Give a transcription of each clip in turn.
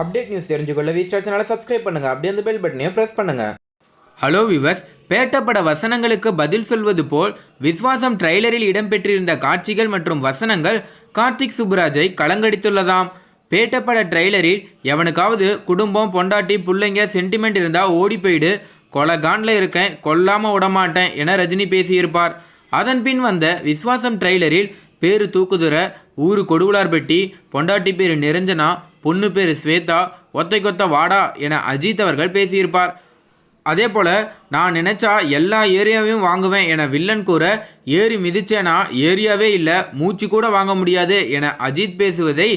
Update news தெரிஞ்சுக்கொள்ள V star சேனலை subscribe பண்ணுங்கள் அப்படியே அந்த பெல் பட்டனையும் ப்ரெஸ் பண்ணுங்கள் ஹலோ விவஸ் பேட்டப்பட வசனங்களுக்கு பதில் சொல்வது போல் விஸ்வாசம் ட்ரைலரில் இடம்பெற்றிருந்த காட்சிகள் மற்றும் வசனங்கள் கார்த்திக் சுப்புராஜை கலங்கடித்துள்ளதாம். பேட்டப்பட ட்ரெய்லரில் எவனுக்காவது குடும்பம் பொண்டாட்டி பிள்ளைங்க சென்டிமெண்ட் இருந்தால் ஓடி போயிடு. கொலகான்ல இருக்கேன் கொல்லாமல் விடமாட்டேன் என ரஜினி பேசியிருப்பார். அதன் பின் வந்த விஸ்வாசம் ட்ரெய்லரில் பேரு தூக்குதுற ஊரு கொடுகுலார்பட்டி பொண்டாட்டி பேரு நிரஞ்சனா பொண்ணு பேர் ஸ்வேதா ஒத்தை கொத்த வாடா என அஜித் அவர்கள் பேசியிருப்பார். அதே போல் நான் நினச்சா எல்லா ஏரியாவையும் வாங்குவேன் என வில்லன் கூற ஏறி மிதிச்சேனா? ஏரியாவே இல்லை மூச்சு கூட வாங்க முடியாது என அஜித் பேசுவதை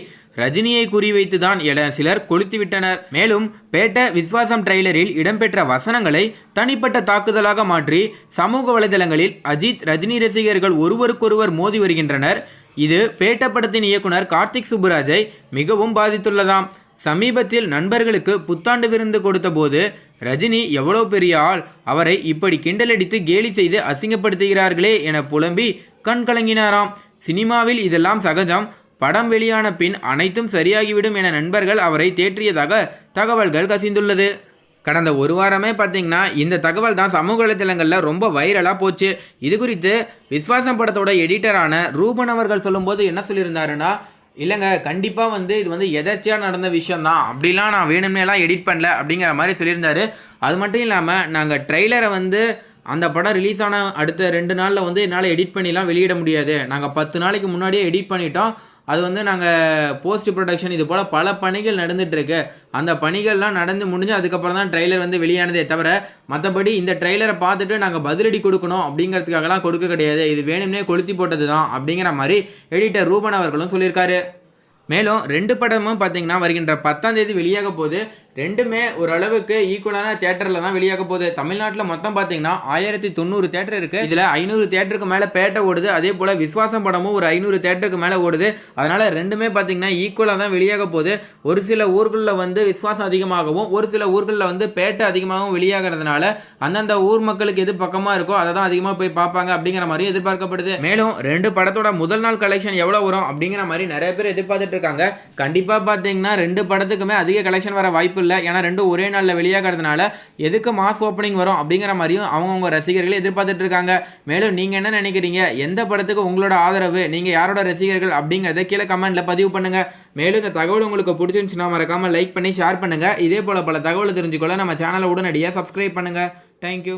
ரஜினியை குறிவைத்து தான் என சிலர் கொளுத்திவிட்டனர் மேலும் பேட்ட விஸ்வாசம் ட்ரெய்லரில் இடம்பெற்ற வசனங்களை தனிப்பட்ட தாக்குதலாக மாற்றி சமூக வலைதளங்களில் அஜித் ரஜினி ரசிகர்கள் ஒருவருக்கொருவர் மோதி வருகின்றனர். இது பேட்ட படத்தின் இயக்குனர் கார்த்திக் சுப்புராஜை மிகவும் பாதித்துள்ளதாம். சமீபத்தில் நண்பர்களுக்கு புத்தாண்டு விருந்து கொடுத்தபோது ரஜினி எவ்வளோ பெரிய ஆள் அவரை இப்படி கிண்டலடித்து கேலி செய்து அசிங்கப்படுத்துகிறார்களே என புலம்பி கண் கலங்கினாராம். சினிமாவில் இதெல்லாம் சகஜம். படம் வெளியான பின் அனைத்தும் சரியாகிவிடும் என நண்பர்கள் அவரை தேற்றியதாக தகவல்கள் கசிந்துள்ளது. கடந்த ஒரு வாரமே பார்த்தீங்கன்னா இந்த தகவல் தான் சமூக வலைதளங்களில் ரொம்ப வைரலாக போச்சு. இது குறித்து விஸ்வாசம் படத்தோட எடிட்டரான ரூபன் அவர்கள் சொல்லும்போது என்ன சொல்லியிருந்தாருன்னா இல்லைங்க கண்டிப்பாக வந்து இது வந்து எதாச்சியாக நடந்த விஷயம் தான் அப்படிலாம் நான் வேணும்னேலாம் எடிட் பண்ணல அப்படிங்கிற மாதிரி சொல்லியிருந்தாரு. அது மட்டும் இல்லாமல் நாங்கள் ட்ரெய்லரை வந்து அந்த படம் ரிலீஸ் ஆன அடுத்த ரெண்டு நாளில் வந்து என்னால் எடிட் பண்ணிலாம் வெளியிட முடியாது. நாங்கள் பத்து நாளைக்கு முன்னாடியே எடிட் பண்ணிட்டோம். அது வந்து நாங்கள் போஸ்ட் ப்ரொடக்ஷன் இது போல் பல பணிகள் நடந்துகிட்ருக்கு அந்த பணிகள்லாம் நடந்து முடிஞ்சு அதுக்கப்புறம் தான் ட்ரெய்லர் வந்து வெளியானதே தவிர மற்றபடி இந்த ட்ரெய்லரை பார்த்துட்டு நாங்கள் பதிலடி கொடுக்கணும் அப்படிங்கிறதுக்காகலாம் கொடுக்க கிடையாது. இது வேணும்னே கொளுத்தி போட்டது தான் அப்படிங்கிற மாதிரி எடிட்டர் ரூபன் அவர்களும் சொல்லியிருக்காரு. மேலும் ரெண்டு படமும் பார்த்தீங்கன்னா வருகின்ற பத்தாம் தேதி வெளியாக போகுது. ரெண்டுமே ஓரளவுக்கு ஈக்குவலான தேட்டரில் தான் வெளியாக போகுது. தமிழ்நாட்டில் மொத்தம் பார்த்தீங்கன்னா ஆயிரத்தி தொண்ணூறு தேட்டர் இருக்குது இதில் ஐநூறு தேட்டருக்கு மேலே பேட்டை ஓடுது. அதே போல் விஸ்வாசம் படமும் ஒரு ஐநூறு தேட்டருக்கு மேலே ஓடுது. அதனால் ரெண்டுமே பார்த்தீங்கன்னா ஈக்குவலாக தான் வெளியாக போகுது. ஒரு சில ஊர்களில் வந்து விஸ்வாசம் அதிகமாகவும் ஒரு சில ஊர்களில் வந்து பேட்டை அதிகமாகவும் வெளியாகிறதுனால அந்தந்த ஊர் மக்களுக்கு எது பக்கமாக இருக்கோ அதை தான் அதிகமாக போய் பார்ப்பாங்க அப்படிங்கிற மாதிரி எதிர்பார்க்கப்படுது. மேலும் ரெண்டு படத்தோட முதல் நாள் கலெக்ஷன் எவ்வளோ வரும் அப்படிங்கிற மாதிரி நிறைய பேர் எதிர்பார்த்துட்டு இருக்காங்க. கண்டிப்பாக பார்த்தீங்கன்னா ரெண்டு படத்துக்குமே அதிக கலெக்ஷன் வர வாய்ப்பு இல்லை ஏன்னா ரெண்டும் ஒரே நாளில் வெளியாகிறதுனால எதுக்கு மாஸ் ஓப்பனிங் வரும் அப்படிங்கிற மாதிரியும் அவங்கவுங்க ரசிகர்கள் எதிர்பார்த்துட்டு இருக்காங்க. மேலும் நீங்கள் என்ன நினைக்கிறீங்க? எந்த படத்துக்கு உங்களோட ஆதரவு? நீங்கள் யாரோட ரசிகர்கள் அப்படிங்கிறத கீழே கமெண்ட்டில் பதிவு பண்ணுங்கள் மேலும் இந்த தகவல் உங்களுக்கு பிடிச்சிருந்துச்சுன்னா மறக்காமல் லைக் பண்ணி ஷேர் பண்ணுங்கள் இதே போல் பல தகவலை தெரிஞ்சுக்கொள்ள நம்ம சேனலை உடனடியாக சப்ஸ்கிரைப் பண்ணுங்கள் தேங்க்யூ